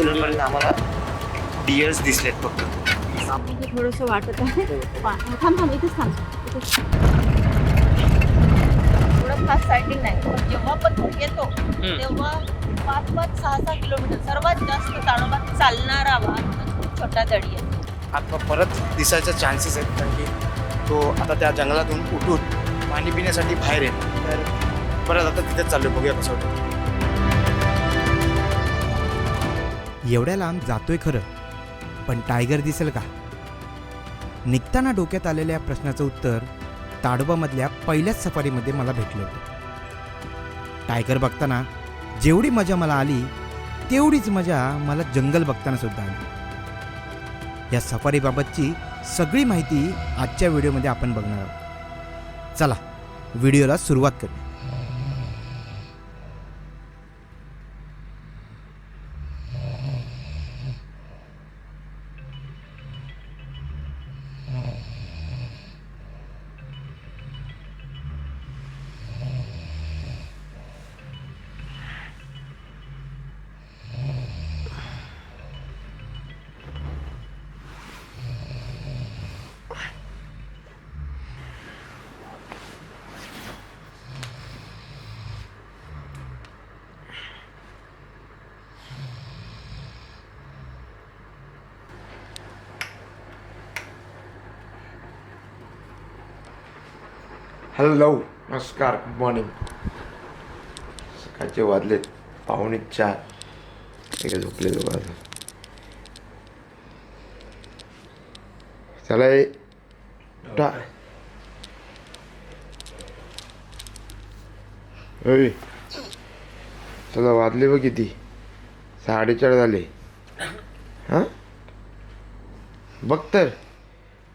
इथपर्यंत आम्हाला डिअर्स दिसलेत फक्त. थोडंसं वाटत आहे. थांब थांब इथेच थांब. एवढं फास्ट सायकलिंग नाही. पण जेव्हा पण तो येतो तेव्हा पाच पाच सहा सहा किलोमीटर सर्वात जास्त ताडोबात चालणारा भाग म्हणजे छोटा दडी आहे. आता परत दिसायचे चान्सेस आहेत कारण की तो आता त्या जंगलातून उठून पाणी पिण्यासाठी बाहेर येईल तर परत आता तिथेच चाललो बघूया कसं होतं. एवढ्या लांब जातोय खरं. पण टायगर दिसेल का? निघताना डोक्यात आलेल्या प्रश्नाचं उत्तर ताडोबामधल्या पहिल्याच सफारीमध्ये मला भेटलं होतं. टायगर बघताना जेवढी मजा मला आली तेवढीच मजा मला जंगल बघताना सुद्धा आली. या सफारीबाबतची सगळी माहिती आजच्या व्हिडिओमध्ये आपण बघणार आहोत. चला व्हिडिओला सुरुवात करू हॅलो नमस्कार गुड मॉर्निंग सकाळचे वाजलेत. पाहुणे चार. एक झोपले दोघं चला उठा. होय चला वाजले बघ किती. साडेचार झाले. हां? बघ तर.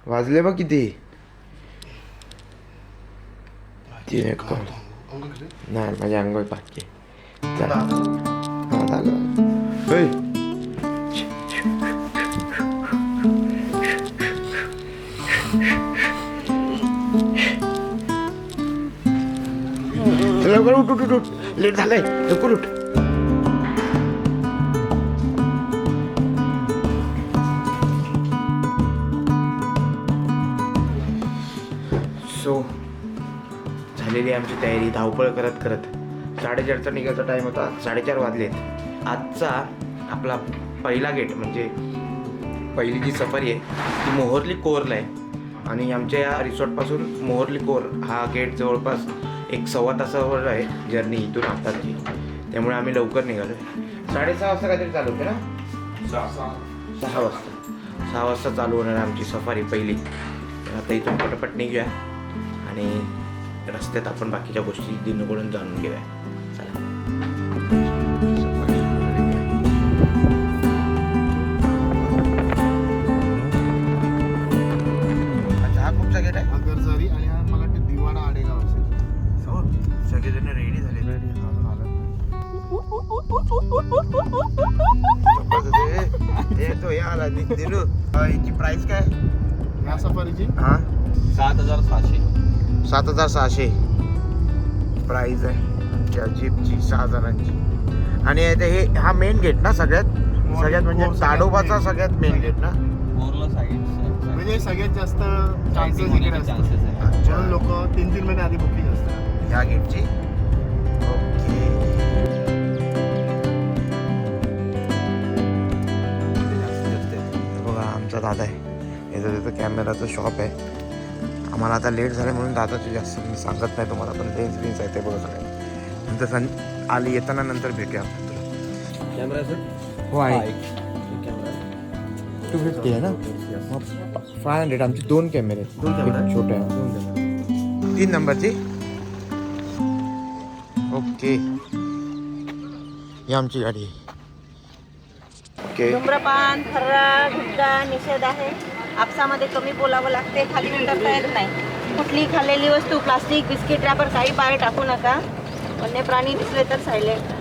वाजले बघ किती. तीन एक कॉल नाही माझ्या अंघोळ बाकी आहे. चला हा झालं होय चला लवकर उठ उठ उठ उठ लेट झालंय लवकर उठ सो झालेली आमची तयारी. धावपळ करत करत. साडेचारचा निघायचा टाईम होता. साडेचार वाजलेत. आजचा आपला पहिला गेट म्हणजे पहिली जी सफारी आहे ती मोहर्ली कोरला आहे. आणि आमच्या या रिसॉर्टपासून मोहर्ली कोर हा गेट जवळपास एक सव्वा तासावर आहे जर्नी इथून आताची. त्यामुळे आम्ही लवकर निघालो आहे साडेसहा वाजता काहीतरी चालू होते ना? सहा वाजता. सहा वाजता चालू होणार आहे आमची सफारी पहिली. आता इथून पटपट निघूया. आणि रस्त्यात आपण बाकीच्या गोष्टी दिनकडून जाणून घेऊया. चला. हा हा हो सगळेजण रेडी झाले. आलं तो या आला. नि- दिनू अं, याची प्राइस काय? या सफारीची? हा? सात हजार सहाशे. सात हजार सहाशे. प्राइस आहे. त्या जीपची सहा जणांची आणि हे हा मेन गेट ना सगळ्यात? सगळ्यात म्हणजे सगळ्यात ताडोबाचा. सगळ्यात मेन गेट ना? म्हणजे सगळ्यात जास्त चान्सेस इकडे म्हणून लोक तीन तीन महिने आधी बुकिंग असतात. ह्या गेटची ओके हे बघा आमचा दादा आहे. याचं तिथं कॅमेराचं शॉप आहे. आम्हाला आता लेट झालं म्हणून दादाची जास्त मी सांगत नाही तुम्हाला पण लेन्स बिन्स आहे ते बघा सगळे. नंतर सं आली येताना नंतर भेटूया. आपण तुला कॅमेरा हो आहे. टू फिफ्टी आहे ना? फाय हंड्रेड आमचे दोन कॅमेरे दोन camera? छोटे आहे. तीन नंबरची? ओके. ही आमची गाडी आहे. ओके धूम्रपान गुटखा निषेध आहे. आपसामध्ये कमी बोलावं लागते खाली उतरता येत नाही. कुठली खाल्लेली वस्तू प्लास्टिक बिस्किट रॅपर काही बाहेर टाकू नका. वन्य प्राणी दिसले तर सायलेंट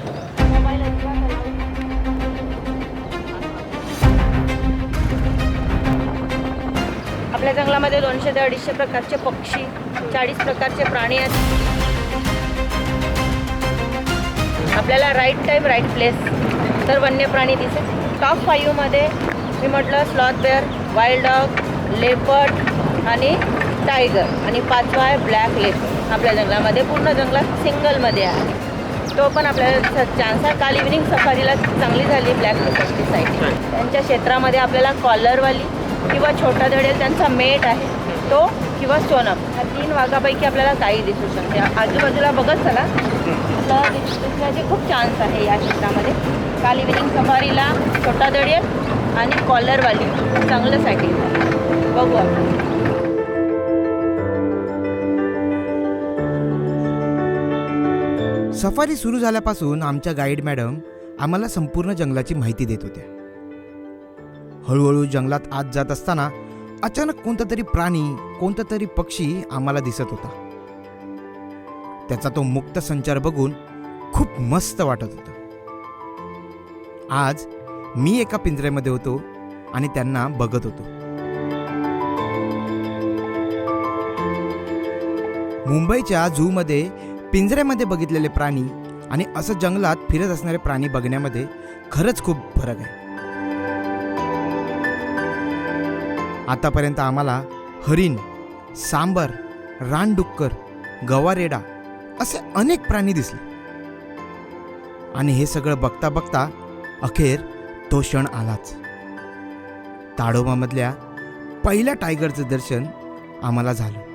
आपल्या जंगलामध्ये दोनशे ते अडीचशे प्रकारचे पक्षी चाळीस प्रकारचे प्राणी आहेत. आपल्याला राईट टाईम राईट प्लेस तर वन्य प्राणी दिसेल. टॉप फाईव्हमध्ये मी म्हटलं sloth bear wild dog leopard आणि टायगर आणि पाचवा आहे ब्लॅक लेपर्ड आपल्या जंगलामध्ये पूर्ण जंगलात सिंगलमध्ये आहे. तो पण आपल्याला चान्स आहे. काल इव्हिनिंग सफारीला चांगली झाली ब्लॅक लेपर्डची साईड त्यांच्या क्षेत्रामध्ये आपल्याला कॉलरवाली किंवा छोटा दडेल त्यांचा मेट आहे. तो किंवा सोनम ह्या तीन वाघापैकी आपल्याला काही दिसू शकते. आजूबाजूला बघत चला. तर दिसण्याचे खूप चान्स आहे या क्षेत्रामध्ये. काल इव्हिनिंग सफारीला छोटा दडेल आणि कॉलरवाली चांगलं सायटिंग बघू आपण. सफारी सुरू झाल्यापासून आमच्या गाईड मॅडम आम्हाला संपूर्ण जंगलाची माहिती देत होत्या. हळूहळू जंगलात आत जात असताना अचानक कोणता तरी प्राणी कोणता तरी पक्षी आम्हाला दिसत होता. त्याचा तो मुक्त संचार बघून खूप मस्त वाटत होतं. आज मी एका पिंजऱ्यामध्ये होतो आणि त्यांना बघत होतो. मुंबईच्या झूमध्ये पिंजऱ्यामध्ये बघितलेले प्राणी आणि असं जंगलात फिरत असणारे प्राणी बघण्यामध्ये खरंच खूप फरक आहे. आतापर्यंत आम्हाला हरिण सांबर रानडुक्कर गवारेडा असे अनेक प्राणी दिसले. आणि हे सगळं बघता बघता अखेर तो क्षण आलाच. ताडोबामधल्या पहिल्या टायगरचं दर्शन आम्हाला झालं.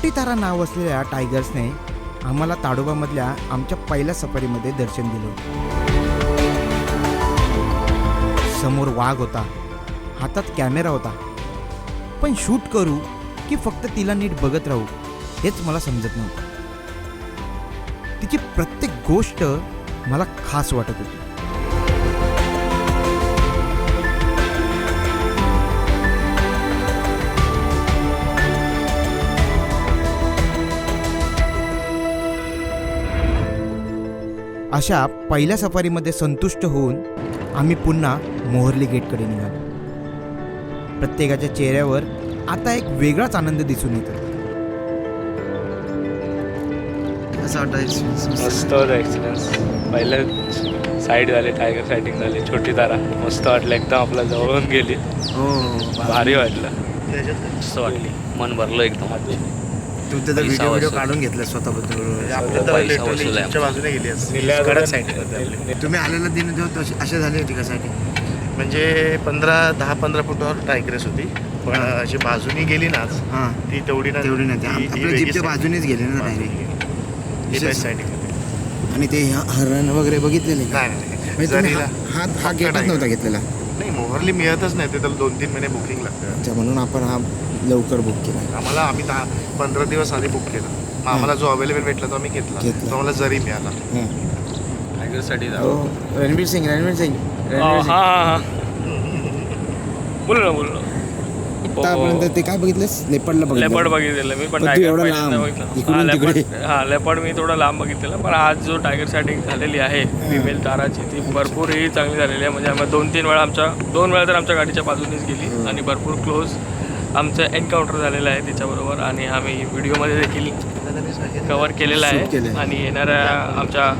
छोटी तारा नाव असलेल्या टायगर्सने आम्हाला ताडोबामधल्या आमच्या पहिल्या सफारीमध्ये दर्शन दिलं समोर वाघ होता हातात कॅमेरा होता. पण शूट करू की फक्त तिला नीट बघत राहू हेच मला समजत नव्हतं. तिची प्रत्येक गोष्ट मला खास वाटत होती. अशा पहिल्या सफारीमध्ये संतुष्ट होऊन आम्ही पुन्हा मोहर्ली गेटकडे निघालो. प्रत्येकाच्या चेहऱ्यावर आता एक वेगळाच आनंद दिसून येतो. असं वाटतं मस्त होता एक्सपिरियन्स पहिलं साईड झाले टायगर सायटिंग झाली छोटी तारा. मस्त वाटलं एकदम आपल्या जवळून गेली. हो भारी वाटलं. मस्त वाटली. मन भरलं एकदम तू त्याचा व्हिडिओ व्हिडिओ काढून घेतला स्वतःबद्दल. आपल्या तर पैसा literally वसूल आहे. इथच्या बाजूने गेली असते. कडक. तुम्ही आलेला दिन जो तशी अशा झाली होती का साठी म्हणजे पंधरा दहा पंधरा फुटावर टायग्रेस होती. पण अशी बाजूनी गेली ना आज, हां. ती तेवढी ना तेवढी नाही. आपल्या जीपच्या बाजूनेच गेले ना डायरेक्ट बेस्ट साईडिंग आणि ते हरण वगैरे बघितलेले का? नाही नाही. म्हणजे तुम्ही जरीला हा हा- हा फक्त गेटच. नव्हता घेतलेला? नाही मोहरली मिळतच नाही ते तर दोन तीन महिने बुकिंग लागतं अच्छा म्हणून आपण हा लवकर बुक केला. आम्हाला आम्ही दहा पंधरा दिवस आधी बुक केलं. मग आम्हाला जो अवेलेबल भेटला तो आम्ही घेतला. घेतला. तो आम्हाला जरी मिळाला. हां. टायगरसाठी हो रणवीर सिंग रणवीर सिंग. रणवीर हां सिंग. हां. बोल ना बोल ना. आतापर्यंत ते काय बघितलंस? लेपर्ड बघितलं. बघितलेलं मी पण पण तू टायगर एवढा पहिल्यांदा लांब, बघितलं. इकडून हा तिकडे. लेपर्ड हा लेपर्ड मी थोडं लांब बघितलेलं पण आज जो टायगर सायटिंग झालेली आहे फिमेल ताराची ती भरपूर ही चांगली झालेली आहे. म्हणजे आम्ही दोन तीन वेळा आमच्या दोन वेळा तर आमच्या गाडीच्या बाजूनेच गेली आणि भरपूर क्लोज आमचं एन्काउंटर झालेलं आहे तिच्याबरोबर आणि आम्ही व्हिडिओमध्ये देखील कवर केलेलं Shoot केलंय. आहे. आणि येणाऱ्या आमच्या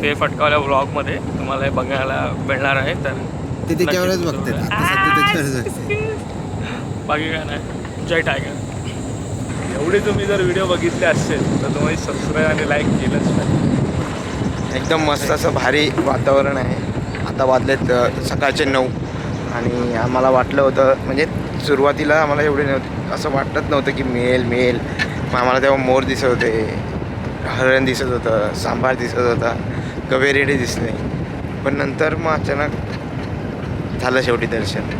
फेर फटकावाल्या व्लॉगमध्ये तुम्हाला हे बघायला मिळणार आहे तर ते त्याच्यावरच नक्कीच बघतात. तुम्हाला- आता सध्या त्याच्यावरच बघतात बाकी काय नाही जय टायगर. एवढे तुम्ही जर व्हिडिओ बघितले असेल तर तुम्ही सबस्क्राईब आणि लाईक केलंच पाहिजे. एकदम मस्त असं भारी वातावरण आहे. आता वाजलेत सकाळचे नऊ. आणि आम्हाला वाटलं होतं म्हणजे सुरुवातीला आम्हाला एवढे नव्हते असं वाटत नव्हतं की मिळेल मिळेल मग आम्हाला तेव्हा मोर दिसत होते हरण दिसत होतं सांबार दिसत होता गवेरेडे दिसले. पण नंतर मग अचानक झालं शेवटी दर्शन.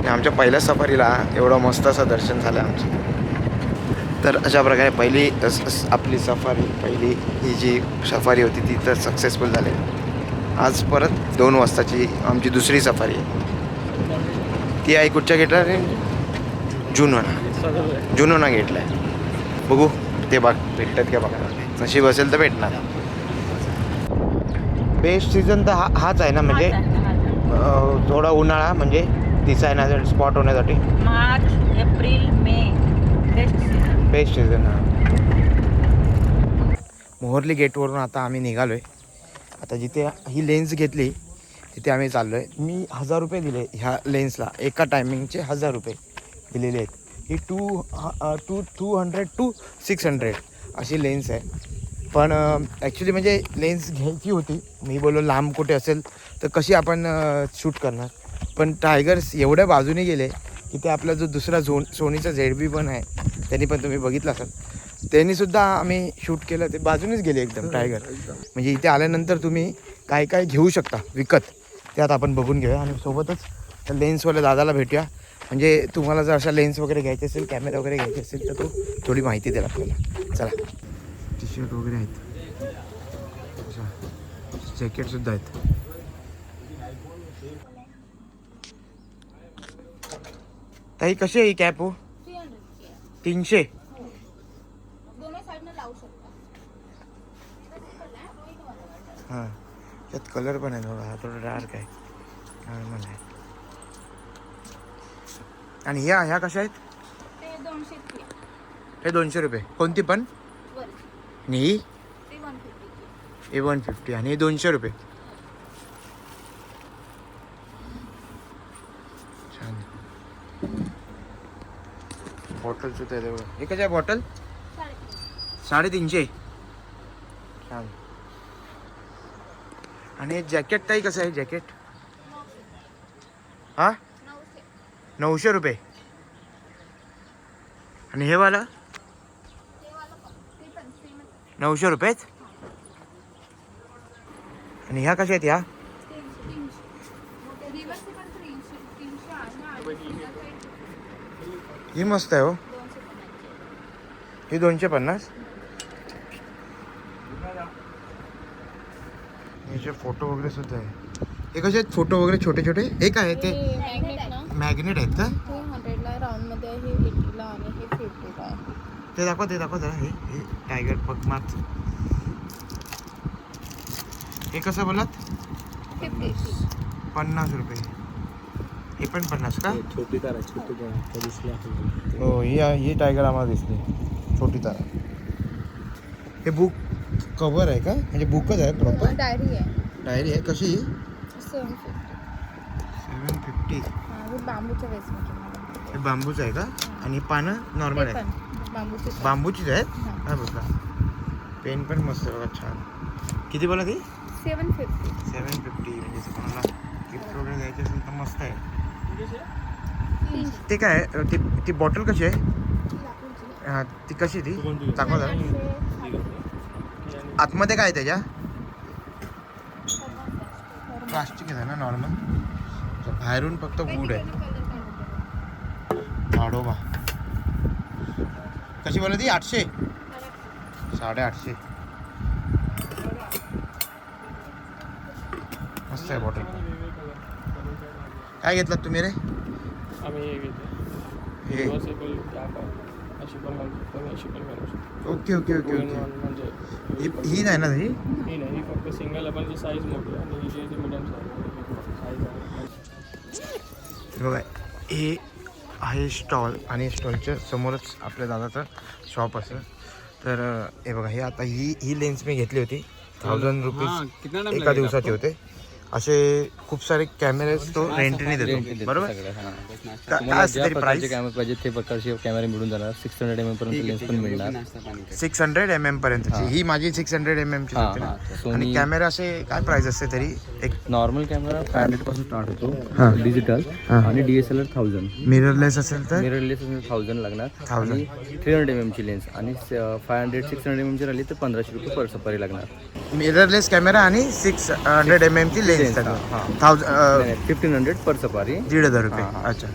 आणि आमच्या पहिल्या सफारीला एवढं मस्त असं दर्शन झालं आमचं. तर अशा प्रकारे पहिली आपली सफारी पहिली ही जी सफारी होती ती तर सक्सेसफुल झाली. आज परत दोन वाजताची आमची दुसरी सफारी आहे. ती आहे कुठच्या गेटला रे? जुनोना जुनोना गेटला आहे बघू ते बघ भेटतात का बघा. नशीब असेल तर भेटणार. बेस्ट सीझन तर हा हाच आहे ना म्हणजे थोडा उन्हाळा म्हणजे दिसायला स्पॉट होण्यासाठी. March April May best season best season हा. मोहर्ली गेटवरून आता आम्ही निघालो आहे आता जिथे ही लेन्स घेतली तिथे आम्ही चाललो आहे मी हजार रुपये दिले ह्या लेन्सला एका टायमिंगचे हजार रुपये दिलेले आहेत. ही two two two hundred two six hundred अशी लेन्स आहे. पण ॲक्च्युली म्हणजे लेन्स घ्यायची होती. मी बोललो लांब कुठे असेल तर कशी आपण शूट करणार? पण टायगर्स एवढ्या बाजूने गेले की ते आपला जो दुसरा झोन सोनीचा झेड बी पण आहे त्यांनी पण तुम्ही बघितला असाल. त्यांनी सुद्धा आम्ही शूट केलं ते बाजूनेच गेले एकदम टायगर. म्हणजे इथे आल्यानंतर तुम्ही काय काय घेऊ शकता विकत त्यात आपण बघून घेऊया आणि सोबतच त्या लेन्सवाल्या दादाला भेटूया. म्हणजे तुम्हाला जर अशा लेन्स वगैरे घ्यायचे असेल कॅमेरा वगैरे घ्यायचे असेल तर तो थोडी माहिती देईल आपल्याला. चला. टी शर्ट वगैरे आहेत. जॅकेटसुद्धा आहेत. ताई कशी आहे ही कॅप हो? तीनशे. हां. त्यात कलर पण आहे थोडा हा थोडा डार्क आहे. नॉर्मल आहे. आणि ह्या ह्या कशा आहेत? हे दोनशे रुपये. कोणती पण? ही? ए वन फिफ्टी. आणि हे दोनशे रुपये छान बॉटल सुद्धा आहे तेवढं. एकच आहे बॉटल साडेतीनशे. छान. आणि हे जॅकेट ताई कसं आहे जॅकेट हा? नऊशे रुपये. आणि हे वाला? नऊशे रुपयेच? आणि ह्या कशा आहेत ह्या? ही मस्त आहे हो. ही दोनशे पन्नास? याचे फोटो वगैरे सुद्धा आहे. हे कसे आहेत? फोटो वगैरे छोटे छोटे? हे काय आहे ते? मॅग्नेट आहेत का? हे ते दाखवा ते दाखवा जरा. हे हे टायगर पगमात. हे कसं बोलात पन्नास रुपये. हे पण पन्नास का? छोटी आहे दिसली हो ही ही टायगर आम्हाला दिसली. छोटी तारा हे बुक कवर आहे का? म्हणजे बुकच आहे प्रॉपर डायरी आहे. डायरी आहे. कशी? सेवन फिफ्टी सेवन फिफ्टी हां हे बांबूच्या हे बांबूचं आहे का? आणि पानं नॉर्मल आहेत? बांबूचे बांबूचीच आहेत. हां. हा बघा. पेन पण मस्त आहे बघा छान. किती बोला ती? सेवन फिफ्टी सेवन फिफ्टी म्हणजे कोणाला गिफ्ट वगैरे द्यायची असेल तर मस्त आहे. ते काय आहे? ती ती बॉटल कशी आहे? हां ती कशी ती? दाखवा जरा आतमध्ये काय आहे त्याच्या? प्लास्टिक आहे. ना नॉर्मल बाहेरून फक्त वूड आहे. ताडोबा कशी बोला ती? आठशे? साडेआठशे. मस्त आहे बॉटल काय घेतलात तुम्ही रे? आम्ही हे हे अशी पण घालू शकतो आणि अशी पण घालू शकतो okay okay okay Two in okay म्हणजे ही ही नाही ना ही? ही नाही ही फक्त सिंगल आहे पण साईज मोठी आहे. आणि ही जी आहे ती मिडियम साईज आहे. हे बघा हे आहे स्टॉल आणि स्टॉलच्या समोरच आपल्या दादाचं शॉप असं. तर अं, हे बघा हे आता ही ही लेन्स मी घेतली होती. थाउजंड रुपीज एका दिवसाचे होते. असे खूप सारे कॅमेरेज तो रेंटने देतो. बरोबर? का- काय असते तरी प्राइस कॅमेरा पाहिजे ते प्रकारचे कॅमेरे मिळून जाणार. सिक्स हंड्रेड एम एम पर्यंत लेन्स पण मिळणार. सिक्स हंड्रेड एम एम पर्यंतची. ही. माझी सिक्स हंड्रेड एम ना. हा. आणि कॅमेरा असे काय प्राइस असते तरी? एक नॉर्मल कॅमेरा फाय हंड्रेडपासून स्टार्ट. होतो. डिजिटल. आणि डीएसएलआर थाउजंड मिररलेस असेल तर? मिरर लेस थाउजंड लागणार. 1000. आणि थ्री हंड्रेड एम एमची लेन्स आणि five hundred six hundred M एमची राहिली तर पंधराशे रुपये पर सफारी लागणार. मिररलेस कॅमेरा आणि six hundred M एमची lens thousand fifteen hundred per safari. दीड हजार रुपये. अच्छा.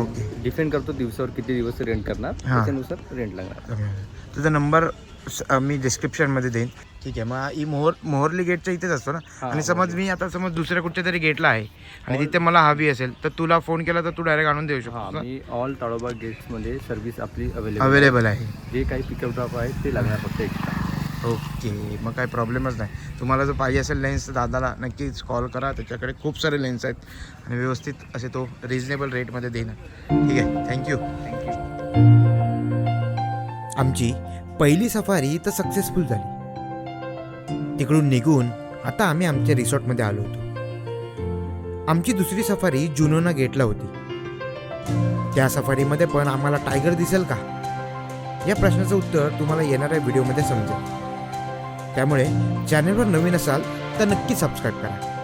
ओके डिपेंड करतो दिवसावर किती दिवस रेंट करणार. त्याच्यानुसार रेंट लागणार. तुझा नंबर मी डिस्क्रिप्शनमध्ये देईन. ठीक आहे मग ही मोहर मोहरली गेटच्या इथेच असतो ना? आणि समज मी आता समज दुसऱ्या कुठच्या तरी गेटला आहे आणि तिथे मला हवी असेल तर तुला फोन केला तर तू डायरेक्ट आणून देऊ हा शकतो मी ऑल ताडोबा गेट्समध्ये सर्व्हिस आपली अवेलेबल अवेलेबल आहे. जे काही पिकअप ड्रॉप आहे ते लागणार फक्त एक्स्ट्रा ओके मग काही प्रॉब्लेमच नाही. तुम्हाला जर पाहिजे असेल लेन्स तर दादाला नक्कीच कॉल करा. त्याच्याकडे खूप सारे लेन्स आहेत. आणि व्यवस्थित असे तो रिजनेबल रेटमध्ये देणार. ठीक आहे थँक्यू आमची पहिली सफारी तर सक्सेसफुल झाली. तिकडून निघून आता आम्ही आमच्या रिसॉर्टमध्ये आलो होतो. आमची दुसरी सफारी जुनोना गेटला होती. त्या सफारीमध्ये पण आम्हाला टायगर दिसेल का? या प्रश्नाचं उत्तर तुम्हाला येणाऱ्या व्हिडिओमध्ये समजेल. त्यामुळे चॅनलवर नवीन असाल तर नक्की सबस्क्राईब करा.